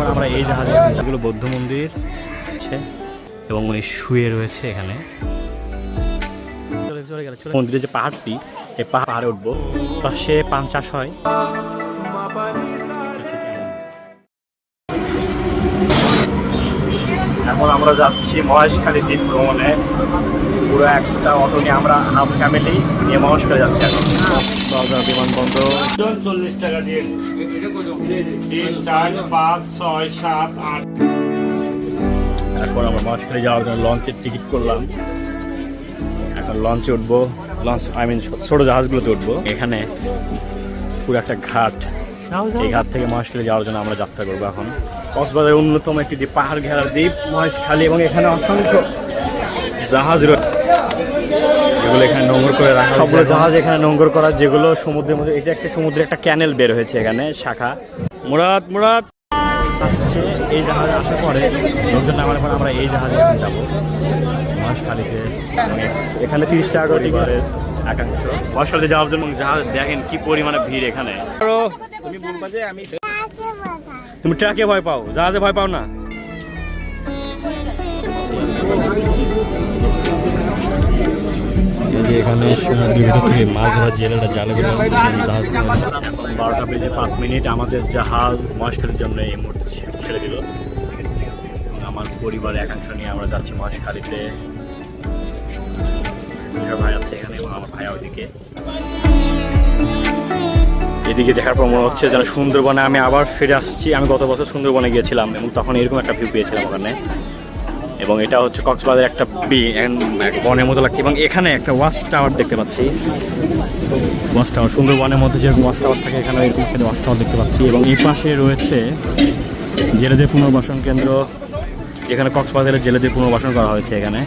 এখন আমরা এই জাহাজে যেগুলো বৌদ্ধ মন্দির আছে এবং উনি শুয়ে রয়েছে এখানে। মন্দিরের যে পাহাড়টি এই পাহাড়ে উঠবো। পাশে পান চাষ হয়। এখন আমরা যাচ্ছি মহেশখালী দ্বীপ ভ্রমণে। পুরো একটা অটো নিয়ে আমরা হাফ ফ্যামিলি নিয়ে মহেশখালী যাচ্ছি এখন। বিমানবন্দর। চল্লিশ টাকা দিয়ে তিন চার পাঁচ ছয় সাত আট। এখন আমরা মহেশখালী যাওয়ার জন্য লঞ্চের টিকিট করলাম। এখন লঞ্চে উঠবো। লঞ্চ আই মিন ছোট জাহাজগুলোতে উঠবো। এখানে পুরো একটা ঘাট। এই ঘাট থেকে মহেশখালী যাওয়ার জন্য আমরা যাত্রা করব এখন। কক্সবাজারের অন্যতম একটি দ্বীপ পাহাড় ঘেরা দ্বীপ মহেশখালী এবং এখানে অসংখ্য জাহাজ রয়েছে যেগুলো এখানে নোংর করে রাখা সবগুলো জাহাজ এখানে নোংর করা যেগুলো সমুদ্রের মধ্যে এটা একটা সমুদ্রে একটা ক্যানেল বের হয়েছে এখানে শাখা। মুরাদ মুরাদ! আসছে এই জাহাজে আসার পরে লোকজন নামার পর আমরা এই জাহাজে এখন যাব। মহেশখালীতে এবং এখানে তিরিশ টাকা করে টিকিটের একাংশ। মহেশখালীতে যাওয়ার জন্য জাহাজ দেখেন কি পরিমাণে ভিড় এখানে। তুমি বলবা যে আমি তুমি ট্রাকে ভয় পাও জাহাজে ভয় পাও না? যে এখানে সমুদ্রের ভিতর থেকে মাছ ধরার জেলেরা জালে জাহাজ বারোটা বেজে পাঁচ মিনিট আমাদের জাহাজ মহেশখালীর জন্য এই মুহূর্তে ছেড়ে দিল। আমার পরিবারের একাংশ নিয়ে আমরা যাচ্ছি মহেশখালীতে। ভাই আছে এখানে এবং আমার ভাই ওইদিকে। এদিকে দেখার পর মনে হচ্ছে যেন সুন্দরবনে আমি আবার ফিরে আসছি। আমি গত বছর সুন্দরবনে গিয়েছিলাম এবং তখন এরকম একটা ভিউ পেয়েছিলাম ওখানে। এবং এটা হচ্ছে কক্সবাজার একটা বি বনের মতো লাগছে। এবং এখানে একটা ওয়াচ টাওয়ার দেখতে পাচ্ছি। ওয়াচ টাওয়ার, সুন্দরবনের মধ্যে যেরকম ওয়াচ টাওয়ার থাকে এখানে এরকম একটা ওয়াচ টাওয়ার দেখতে পাচ্ছি। এবং এই পাশে রয়েছে জেলেদের পুনর্বাসন কেন্দ্র, যেখানে কক্সবাজারের জেলেদের পুনর্বাসন করা হয়েছে এখানে।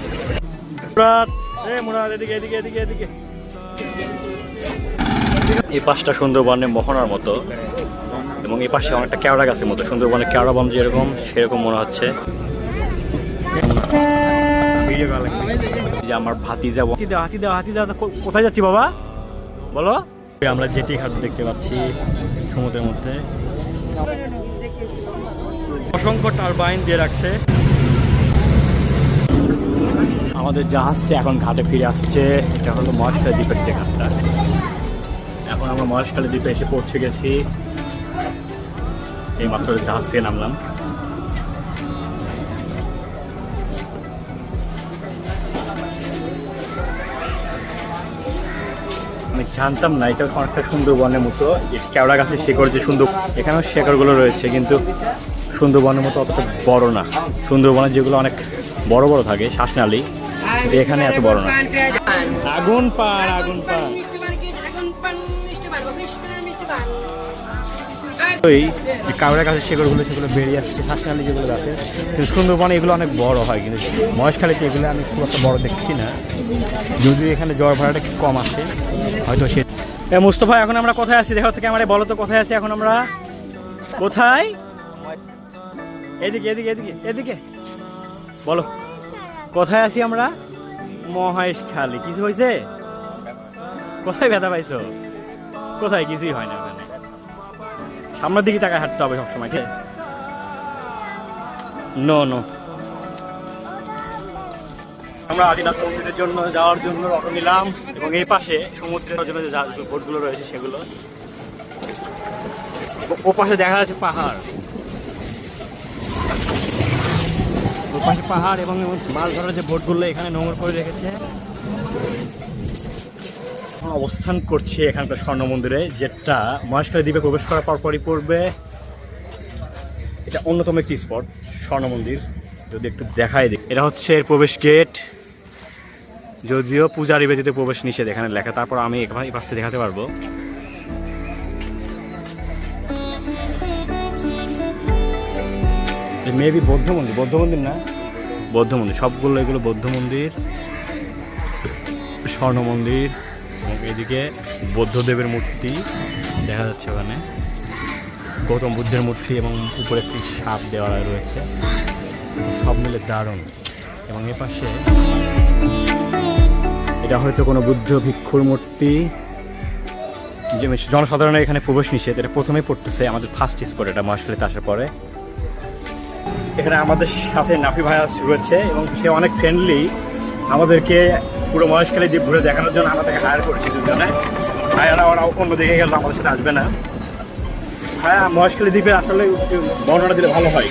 এই পাশটা সুন্দরবনের মোহনার মতো। এবং এই পাশে অনেকটা কেওড়া গাছের মতো। সুন্দরবনের কেওড়া বন যেরকম, সেরকম মনে হচ্ছে। আমার ভাতি যাব হাতি দাও হাতি দাও কো- কোথায় যাচ্ছি বাবা? বলো। আমরা জেটি ঘাট দেখতে পাচ্ছি সমুদ্রের মধ্যে। অসংখ্য টারবাইন দিয়ে রাখছে। আমাদের জাহাজটি এখন ঘাটে ফিরে আসছে। এটা হলো মহেশখালী দ্বীপের যে ঘাটটা। এখন আমরা মহেশখালী দ্বীপে এসে পৌঁছে গেছি। এই মাত্র জাহাজ থেকে নামলাম। জানতাম না এটা অনেকটা সুন্দরবনের মতো। কেওড়া গাছের শেকড় যে সুন্দর, এখানেও শেকড়গুলো রয়েছে, কিন্তু সুন্দরবনের মতো অতটা বড় না। সুন্দরবনের যেগুলো অনেক বড় বড় থাকে, শ্বাসনালী, এখানে এত বড় না। আগুন পার আগুন পান ওই যে কাউরা গাছের শেকড়গুলো সেগুলো বেরিয়ে আসছে শ্বাসনালী যেগুলো গাছে কিন্তু সুন্দরবনে এগুলো অনেক বড় হয় কিন্তু মহেশখালীতে এগুলো আমি খুব একটা বড় দেখছি না। যদিও এখানে জ্বর ভাড়াটা একটু কম আছে, হয়তো সে মুস্তফা, এখন আমরা কোথায় আছি? দেখো থেকে আমার বলো তো কোথায় আছি? এখন আমরা কোথায়? এদিকে এদিকে এদিকে এদিকে। বলো, কোথায় আছি আমরা? মহেশখালী। কিছু হয়েছে কোথায় ব্যথা পাইছো? কোথায়? কিছুই হয় না সামনের দিকে তাকায় হাঁটতে হবে সবসময় ঠিক নো নো আমরা আদিনাথ মন্দিরের জন্য যাওয়ার জন্য অটো নিলাম এবং এই পাশে সমুদ্রের জন্য যে বোটগুলো রয়েছে সেগুলো। ও- পাশে দেখা যাচ্ছে পাহাড়। ও পাশে পাহাড় এবং মাছ ধরার যে বোটগুলো এখানে নোংর করে রেখেছে। আমরা অবস্থান করছি এখানকার স্বর্ণ মন্দিরে যেটা মহেশখালী দ্বীপে প্রবেশ করার পরপরই পড়বে। এটা অন্যতম একটি স্পট স্বর্ণ মন্দির যদি একটু দেখাই দিই এটা হচ্ছে এর প্রবেশ গেট যদিও পূজারি ব্যতীত প্রবেশ নিষেধ এখানে লেখা। তারপর আমি এই পাশে দেখাতে পারব। মেবি বৌদ্ধ মন্দির। বৌদ্ধ মন্দির না? বৌদ্ধ মন্দির। সবগুলো এগুলো বৌদ্ধ মন্দির। স্বর্ণ মন্দির এদিকে বৌদ্ধদেবের মূর্তি দেখা যাচ্ছে ওখানে। গৌতম বুদ্ধের মূর্তি এবং উপরে একটি সাপ দেওয়া রয়েছে। সব মিলে দারুণ। এবং এ পাশে এটা হয়তো কোনো বুদ্ধ ভিক্ষুর মূর্তি। জনসাধারণের এখানে প্রবেশ নিষেধ, এটা প্রথমে পড়তেছে আমাদের ফার্স্ট স্পট এটা মহেশখালীতে আসার পরে। এখানে আমাদের সাথে নাফি ভাইয়া রয়েছে এবং সে অনেক ফ্রেন্ডলি আমাদেরকে পুরো মহেশখালী দ্বীপ ঘুরে দেখানোর জন্য আমাদেরকে হায়ার করেছে দুজনে। ভাইয়ারা ওরা অন্য দিকে গেল আমাদের সাথে আসবে না। হ্যাঁ মহেশখালী দ্বীপের আসলে বর্ণনা দিলে ভালো হয়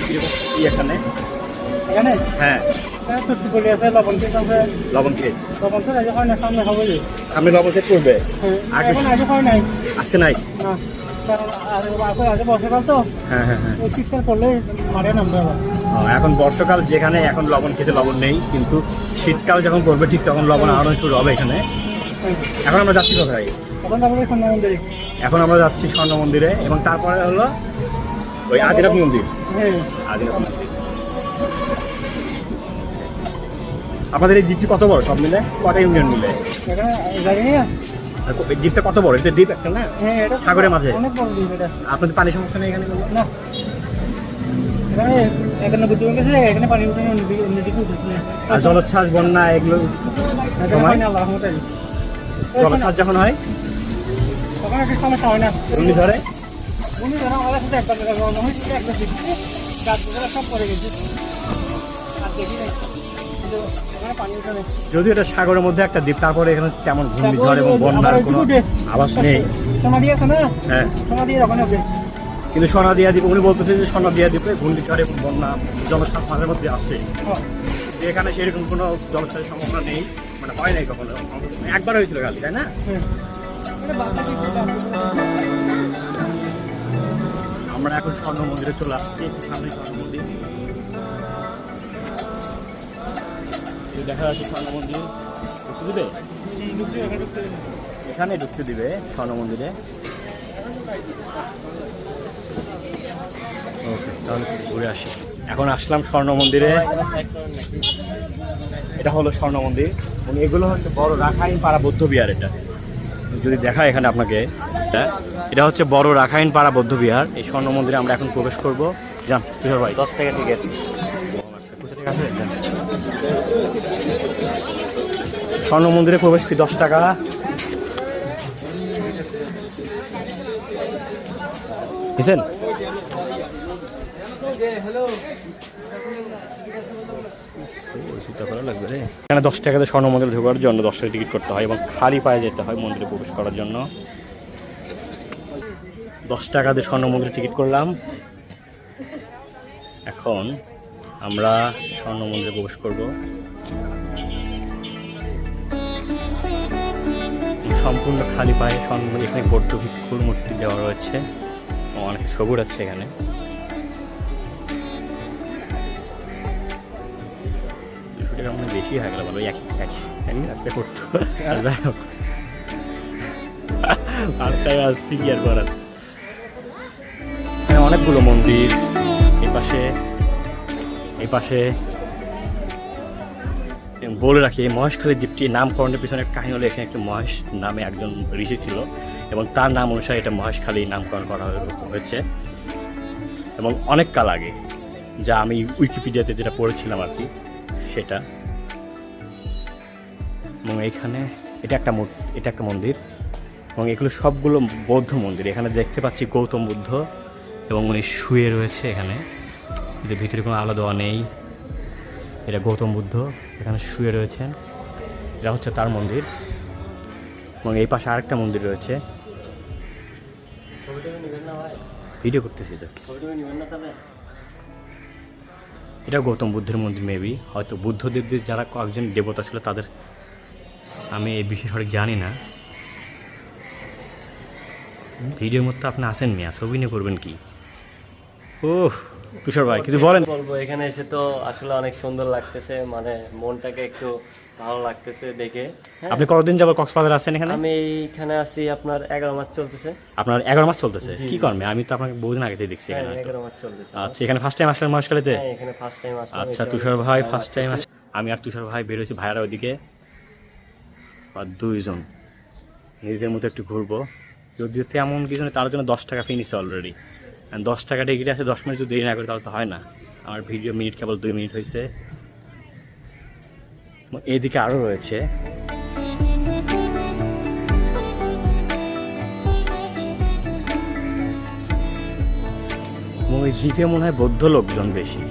এখানে? এখানে? হ্যাঁ। আছে লবণ লবণ খেয়ে। হয় যে। আপনি লবণ খেয়ে করবে হয় নাই। আজকে নাই? কারণ আগে আগে বর্ষাকাল তো। হ্যাঁ হ্যাঁ হ্যাঁ। পড়লে মারে নামবে আবার। এখন বর্ষাকাল যেখানে এখন লবণ খেতে লবণ নেই কিন্তু শীতকাল যখন পড়বে ঠিক তখন লবণ আহরণ শুরু হবে এখানে। এখন আমরা যাচ্ছি কোথায়? এখন আমরা যাচ্ছি স্বর্ণ মন্দিরে। এবং তারপরে হলো ওই আদিনাথ মন্দির। হ্যাঁ। আদিনাথ মন্দির। আপনাদের এই দ্বীপটি কত বড় সব মিলে? কটা ইউনিয়ন মিলে? দ্বীপটা কত বড়? এটা দ্বীপ একটা না? হ্যাঁ এটা সাগরের মাঝে? আপনাদের পানি সমস্যা নেই এখানে না। এখানে গেছে পানি উঠে নদী উঠেছে আর জলোচ্ছ্বাস বন্যা এগুলো আল্লাহ জলোচ্ছ্বাস যখন হয়? তখন একটা সমস্যা হয় না ঘূর্ণিঝড়ে উনি ধরো আমাদের সাথে একবার দেখা হয়েছিল একবার দেখছি গাছগুলো সব পড়ে গেছে আর দেখি নাই কিন্তু এখানে পানি উঠে নেই যদিও এটা সাগরের মধ্যে একটা দ্বীপ তারপরে এখানে তেমন ঘূর্ণিঝড় এবং বন্যার কোনো আবাস নেই। সমাধি আছে না? হ্যাঁ। সমাধি ওখানে ওকে কিন্তু সোনা দিয়া দ্বীপ উনি বলতেছে যে সোনা দিয়া দ্বীপে ঘূর্ণিঝড় এবং বন্যা জলোচ্ছ্বাস মাঝে মধ্যে আসে। এখানে সেরকম কোনো জলোচ্ছ্বাসের সম্ভাবনা নেই মানে হয় নাই কখনো। একবার হয়েছিল খালি তাই না? আমরা এখন স্বর্ণ মন্দিরে চলে আসছি সামনে স্বর্ণ মন্দির। দেখা যাচ্ছে স্বর্ণ মন্দির, ঢুকতে দিবে? এখানে ঢুকতে দিবে স্বর্ণ মন্দিরে। ওকে তাহলে ঘুরে আসি। এখন আসলাম স্বর্ণ মন্দিরে। এটা হলো স্বর্ণ মন্দির। এবং এগুলো হচ্ছে বড় রাখাইন পাড়া বৌদ্ধ বিহার এটা। যদি দেখা এখানে আপনাকে। এটা- হচ্ছে বড় রাখাইন পাড়া বৌদ্ধ বিহার। এই স্বর্ণ মন্দিরে আমরা এখন প্রবেশ করব। যান তুষার ভাই? দশ টাকা টিকিট স্বর্ণ মন্দিরে প্রবেশ ফি দশ টাকা। বুঝছেন? এখানে দশ টাকাতে স্বর্ণ মন্দিরে ঢোকার জন্য দশ টাকা টিকিট করতে হয় এবং খালি পায়ে যেতে হয় মন্দিরে প্রবেশ করার জন্য। দশ টাকা দিয়ে স্বর্ণ মন্দিরে টিকিট করলাম। এখন আমরা স্বর্ণ মন্দিরে প্রবেশ করব। সম্পূর্ণ খালি পায়ে স্বর্ণ মন্দির এখানে বৌদ্ধ ভিক্ষুর মূর্তি দেওয়া রয়েছে। অনেক সবুর আছে এখানে। বেশি হয়ে গেল ভালো এক এক এক কাজটা করতো। আর যাই হোক। আর তাই আসছি কি আর করার? এখানে অনেকগুলো মন্দির এই পাশে এই পাশে। বলে রাখি এই মহেশখালী দ্বীপটি নামকরণের পিছনে একটা কাহিনী হলো এখানে একটা মহেশ নামে একজন ঋষি ছিল এবং তার নাম অনুসারে এটা মহেশখালী নামকরণ করা হয়েছে। এবং অনেক কাল আগে যা আমি উইকিপিডিয়াতে যেটা পড়েছিলাম আর কি সেটা। এবং এখানে এটা একটা এটা একটা মন্দির এবং এগুলো সবগুলো বৌদ্ধ মন্দির। এখানে দেখতে পাচ্ছি গৌতম বুদ্ধ এবং উনি শুয়ে রয়েছে এখানে। এদের ভিতরে কোনো আলো দেওয়া নেই। এটা গৌতম বুদ্ধ এখানে শুয়ে রয়েছেন। এটা হচ্ছে তার মন্দির এবং এই পাশে আরেকটা মন্দির রয়েছে। ভিডিও করতেছি তো। এটা গৌতম বুদ্ধের মন্দির মেবি হয়তো বুদ্ধদেবদের যারা কয়েকজন দেবতা ছিল তাদের আমি এই বিষয়ে সঠিক জানি না। ভিডিওর মধ্যে আপনি আসেন মিয়া ছবি নিয়ে করবেন কি? ও তুষার ভাই কিছু বলেন। বলব এখানে এসে তো আসলে অনেক সুন্দর লাগতেছে মানে মনটাকে একটু ভালো লাগতেছে দেখে। হ্যাঁ, আপনি কতদিন যাবত কক্সবাজার আছেন এখানে? আমি এখানে আছি আপনার এগারো মাস চলতেছে। আপনার এগারো মাস চলতেছে? কি কর্মে? আমি তো আপনাকে বহুদিন আগে থেকে দেখছি হ্যাঁ এখানে। এগারো মাস চলতেছে। আচ্ছা এখানে ফার্স্ট টাইম আসলেন মহেশখালীতে? হ্যাঁ এখানে ফার্স্ট টাইম আসলাম। আচ্ছা তুষার ভাই ফার্স্ট টাইম আমি আর তুষার ভাই বেরোছি ভাইয়ারা ওইদিকে আর দুইজন। নিজেদের মতো একটু ঘুরবো। যদিও তেমন কিছু নেই, তার জন্য দশ টাকা ফি নিচ্ছে অলরেডি দশ টাকা টিকিট আছে, দশ মিনিট যদি দেরি না করে তাহলে তো হয় না। আমার ভিডিও মিনিট কেবল দুই মিনিট হয়েছে এদিকে আরও রয়েছে। দ্বীপে মনে হয় বৌদ্ধ লোকজন বেশি।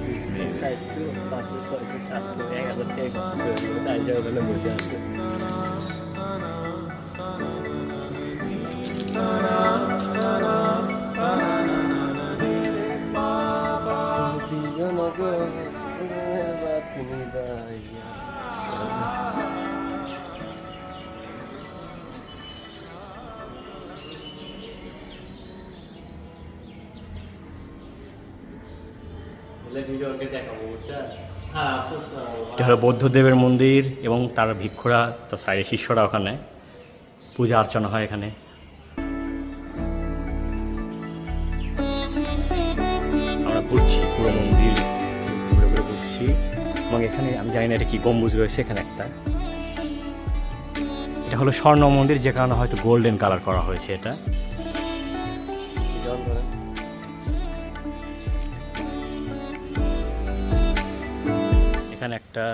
এটা হলো বৌদ্ধদেবের মন্দির এবং তার ভিক্ষুরা তার সাইডে শিষ্যরা ওখানে। পূজা অর্চনা হয় এখানে। জানি কি গম্বুজ রয়েছে এখানে একটা। এটা হলো স্বর্ণ মন্দির, যে কারণে হয়তো গোল্ডেন কালার করা হয়েছে এটা। এখানে একটা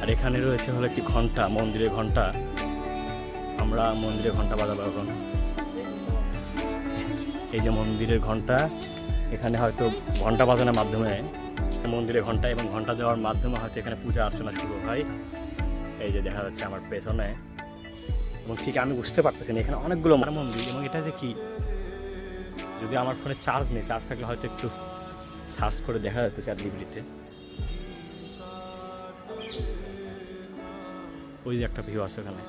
আর এখানে রয়েছে হলো একটি ঘণ্টা, মন্দিরের ঘণ্টা। আমরা মন্দিরের ঘণ্টা বাজাবো এখন। এই যে মন্দিরের ঘণ্টা, এখানে হয়তো ঘণ্টা বাজানোর মাধ্যমে মন্দিরে ঘণ্টা এবং ঘণ্টা দেওয়ার মাধ্যমে হয়তো এখানে পূজা অর্চনা শুরু হয়। এই যে দেখা যাচ্ছে আমার পেছনে। এবং ঠিক আমি বুঝতে পারতেছি না, এখানে অনেকগুলো মন্দির, এবং এটা যে কি? যদি আমার ফোনে চার্জ নেই চার্জ থাকলে হয়তো একটু সার্চ করে দেখা যেত চার ডিগ্রিতে ওই যে একটা ভিউ আছে এখানে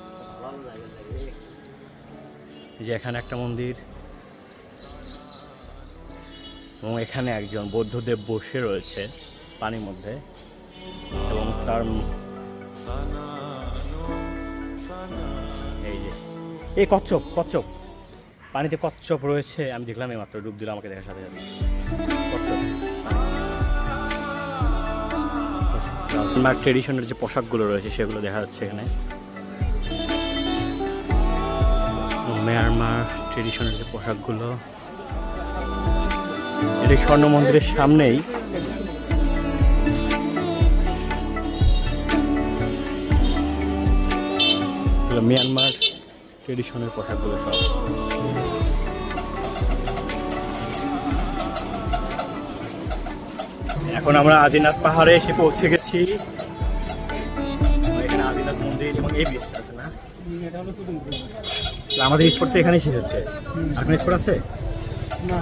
যে এখানে একটা মন্দির। এবং এখানে একজন বৌদ্ধদেব বসে রয়েছে পানির মধ্যে এবং তার এই যে। এই কচ্ছপ কচ্ছপ। পানিতে কচ্ছপ রয়েছে, আমি দেখলাম এই মাত্র, ডুব দিলাম আমাকে দেখার সাথে সাথে। কচ্ছপ। ট্রেডিশনের যে পোশাকগুলো রয়েছে, সেগুলো দেখা যাচ্ছে এখানে। মিয়ানমার ট্রেডিশনের যে পোশাকগুলো এটা স্বর্ণ মন্দিরের সামনেই। মিয়ানমার ট্রেডিশনের পোশাকগুলো সব। এখন আমরা আদিনাথ পাহাড়ে এসে পৌঁছে গেছি। এখানে মন্দির এই আমাদের স্পোর্ট তো এখানেই শেষ হচ্ছে। কোনো স্পোর্ট আছে? না।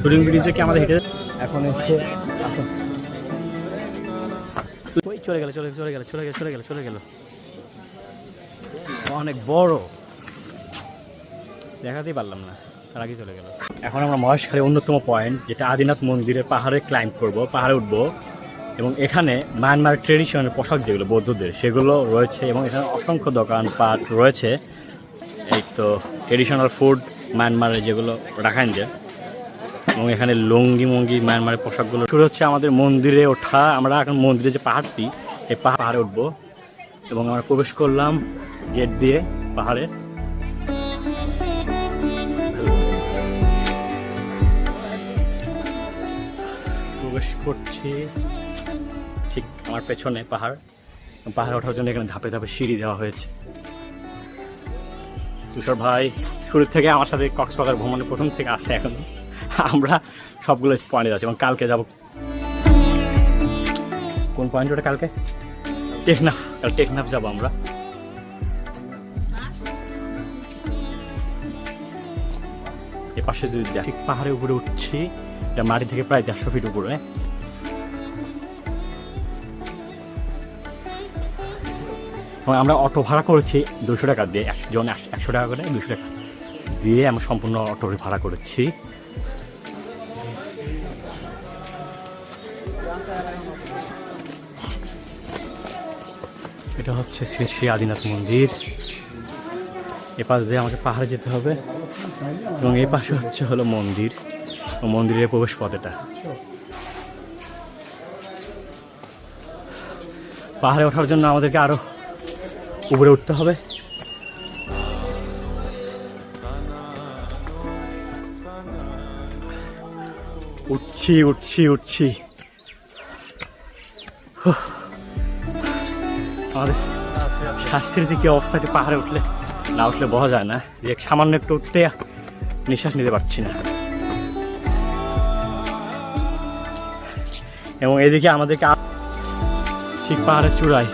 শুটিং ব্রিজে কি আমাদের হেঁটে এখন এসে ওই চলে গেল চলে চলে গেল চলে গেল চলে গেল চলে গেল। অনেক বড়। দেখাতেই পারলাম না তার আগে চলে গেল। এখন আমরা মহেশখালীর অন্যতম পয়েন্ট যেটা আদিনাথ মন্দিরের পাহাড়ে ক্লাইম্ব করব পাহাড়ে উঠবো। এবং এখানে মায়ানমার ট্রেডিশনাল পোশাক যেগুলো বৌদ্ধদের সেগুলো রয়েছে এবং এখানে অসংখ্য দোকানপাট রয়েছে। এই তো ট্রেডিশনাল ফুড মায়ানমারের যেগুলো রাখান যায় এবং এখানে লুঙ্গি মঙ্গি মায়ানমারের পোশাকগুলো শুরু হচ্ছে আমাদের মন্দিরে ওঠা। আমরা এখন মন্দিরে যে পাহাড়টি, এই পাহাড়ে উঠবো এবং আমরা প্রবেশ করলাম গেট দিয়ে পাহাড়ে। প্রবেশ করছি ঠিক আমার পেছনে পাহাড়। পাহাড়ে ওঠার জন্য এখানে ধাপে ধাপে সিঁড়ি দেওয়া হয়েছে। তুষার ভাই শুরু থেকে আমার সাথে কক্সবাজার ভ্রমণের প্রথম থেকে আসে এখন। আমরা সবগুলো পয়েন্টে যাচ্ছি এবং কালকে যাব। কোন পয়েন্ট ওটা কালকে? টেকনাফ। কাল টেকনাফ যাব আমরা। পাশে যদি পাহাড়ের উপরে উঠছি। মাটি থেকে প্রায় দেড়শো ফিট উপরে। এবং আমরা অটো ভাড়া করেছি দুশো টাকা দিয়ে। একজন একশো টাকা করে দুশো টাকা দিয়ে আমরা সম্পূর্ণ অটো ভাড়া করেছি। এটা হচ্ছে শ্রী শ্রী আদিনাথ মন্দির। এ পাশ দিয়ে আমাকে পাহাড়ে যেতে হবে এবং এই পাশে হচ্ছে হলো মন্দির। মন্দিরের প্রবেশ পথ এটা। পাহাড়ে ওঠার জন্য আমাদেরকে আরও উপরে উঠতে হবে। উঠছি উঠছি উঠছি। আমাদের স্বাস্থ্যের যে কি অবস্থাটি পাহাড়ে উঠলে, না উঠলে বোঝা যায় না। যে সামান্য একটু উঠতে নিঃশ্বাস নিতে পারছি না। এবং এদিকে আমাদেরকে ঠিক পাহাড়ের চূড়ায়।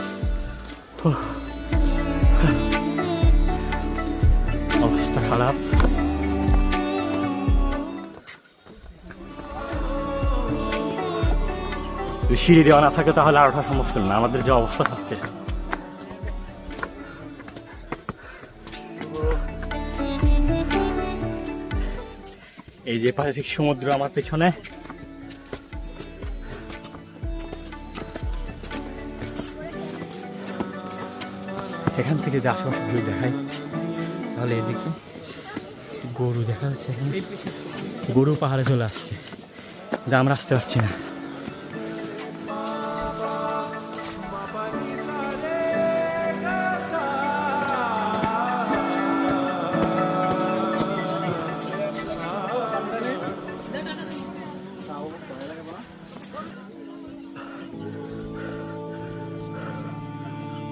উহ। যদি সিঁড়ি দেওয়া না থাকে তাহলে আর ওঠা সম্ভব ছিল না। আমাদের যে অবস্থা হচ্ছে। এই যে পাশে সমুদ্র আমার পেছনে। এখান থেকে যদি আশেপাশে ভিউ দেখাই, তাহলে এদিকে। গরু দেখা যাচ্ছে গরু পাহাড়ে চলে আসছে। কিন্তু আমরা আসতে পারছি না।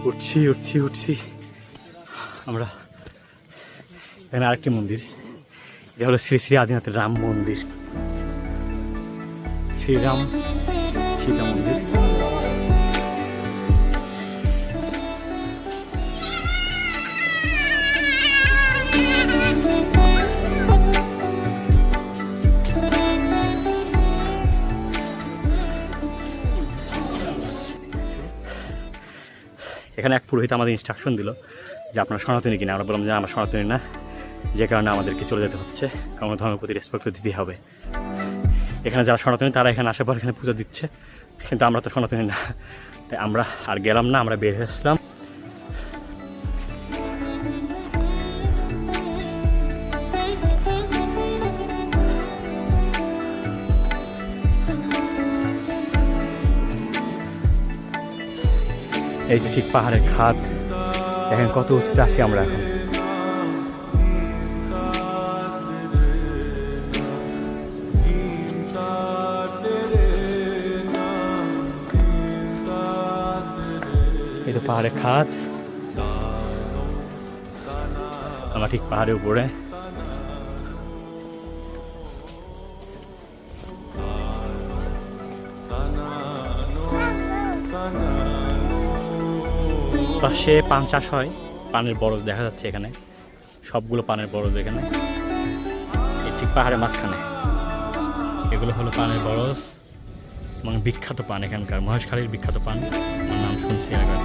উঠছি উঠছি উঠছি। আমরা এখানে আরেকটি মন্দির। এটা হলো শ্রী শ্রী আদিনাথের রাম মন্দির। শ্রীরাম সীতা মন্দির। এখানে এক পুরোহিত আমাদের ইনস্ট্রাকশন দিল যে আপনারা সনাতনী কিনা। আমরা বললাম যে আমরা সনাতনী না। যে কারণে আমাদেরকে চলে যেতে হচ্ছে। কারণ ধর্মের প্রতি রেসপেক্ট দিতে হবে। এখানে যারা সনাতনী, তারা এখানে আসার পর এখানে পুজো দিচ্ছে। কিন্তু আমরা তো সনাতনী না। তাই আমরা আর গেলাম না, আমরা বের হয়ে এই যে ঠিক পাহাড়ের খাদ, দেখেন কত উঁচুতে আছি আমরা এখন। এই তো পাহাড়ের খাদ। আমরা ঠিক পাহাড়ের উপরে। পাশে পান চাষ হয়, পানের বরজ দেখা যাচ্ছে এখানে। সবগুলো পানের বরজ এখানে। ঠিক পাহাড়ের মাঝখানে। এগুলো হলো পানের বরজ এবং বিখ্যাত পান এখানকার। মহেশখালীর বিখ্যাত পান। আমার নাম শুনছি আগে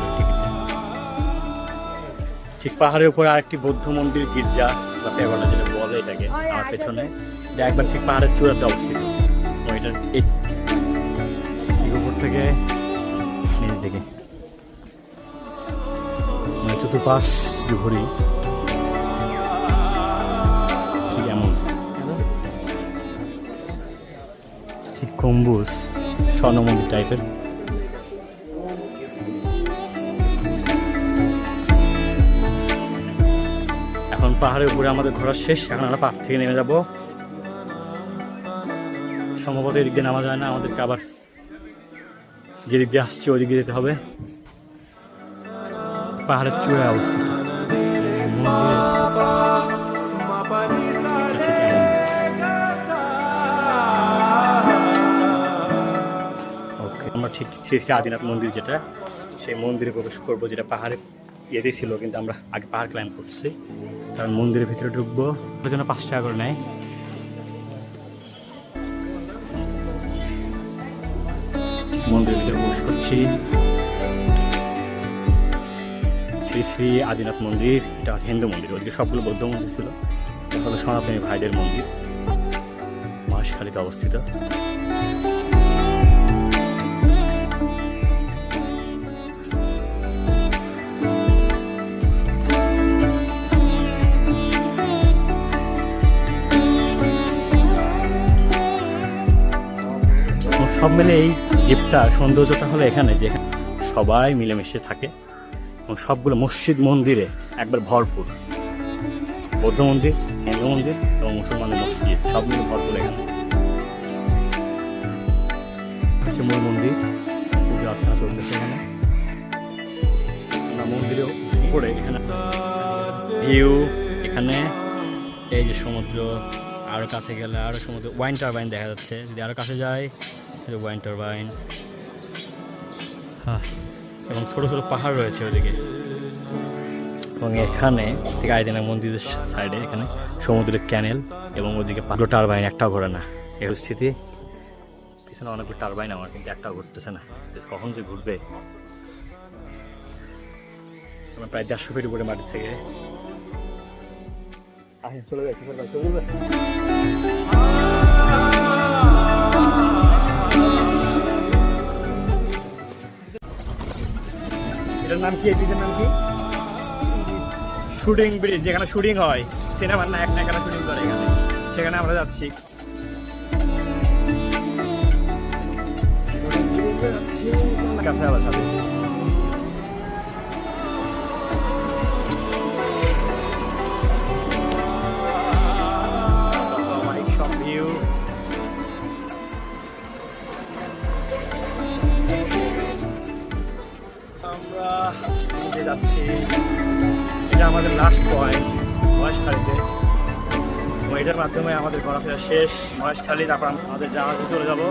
ঠিক পাহাড়ের উপরে আরেকটি বৌদ্ধ মন্দির গির্জা বা পেগোডা যেটা বলে এটাকে আমার পেছনে। এটা একবার ঠিক পাহাড়ের চূড়াতে অবস্থিত। ওইটা এই উপর থেকে নিচ দিকে। মানে চতুর্পাশ ঘুরি ঠিক এমন। ঠিক গম্বুজ স্বর্ণ মন্দির টাইপের এখন পাহাড়ের উপরে আমাদের ঘোরা শেষ, এখন আমরা পাহাড় থেকে নেমে যাব। সম্ভবত এদিক দিয়ে নামা যায় না, আমাদেরকে আবার যেদিক দিয়ে আসছে ওই দিক যেতে হবে। পাহাড়ের চূড়ায় অবস্থিত। আমরা ঠিক শ্রী শ্রী আদিনাথ মন্দির যেটা, সেই মন্দিরে প্রবেশ করব, যেটা পাহাড়ে ইয়েতে ছিল, কিন্তু আমরা আগে পাহাড় ক্লাইম করছি। কারণ মন্দিরের ভিতরে ঢুকবো। ওর জন্য পাঁচ টাকা করে নেয়। মন্দিরের ভিতরে প্রবেশ করছি। শ্রী শ্রী আদিনাথ মন্দির এটা হিন্দু মন্দির ওদিকে সবগুলো বৌদ্ধ মন্দির ছিল। এটা হলো সনাতনী ভাইদের মন্দির মহেশখালীতে অবস্থিত। সব মিলে এই দ্বীপটা, সৌন্দর্যটা হলো এখানে যে সবাই মিলেমিশে থাকে এবং সবগুলো মসজিদ মন্দিরে একবার ভরপুর। বৌদ্ধ মন্দির, হিন্দু মন্দির এবং মুসলমানের মসজিদ, সব মিলে ভরপুর এখানে। মূল মন্দির, পূজা অর্চনা উপরে এখানে ভিউ এখানে এই যে সমুদ্র আরও কাছে গেলে আরও সমুদ্র ওয়াইন টারবাইন দেখা যাচ্ছে। যদি আরও কাছে যায় ওয়াইন টারবাইন হ্যাঁ এবং ছোটো ছোটো পাহাড় রয়েছে ওদিকে। এবং এখানে ঠিক আইদিনা মন্দিরের সাইডে এখানে সমুদ্রের ক্যানেল এবং ওদিকে পাহাড়। টারবাইন একটাও ঘোরে না। এই স্থিতি, পিছনে অনেকগুলো টারবাইন আমার, কিন্তু একটাও ঘুরতেছে না। কখন যে ঘুরবে? প্রায় দেড়শো ফিট উপরে মাটি থেকে চলে যাই চলে যাই। এটার নাম কি? এটির নাম কি? শুটিং ব্রিজ, যেখানে শুটিং হয়। সিনেমার নায়ক নায়িকারা শুটিং করে এখানে। সেখানে আমরা যাচ্ছি। যাচ্ছি কাছে আবার আমরা যাচ্ছি। এটা আমাদের লাস্ট পয়েন্ট মহেশখালীতে এবং এটার মাধ্যমে আমাদের ঘোরাফেরা শেষ। মহেশখালী তারপর আমাদের জাহাজে চলে যাব।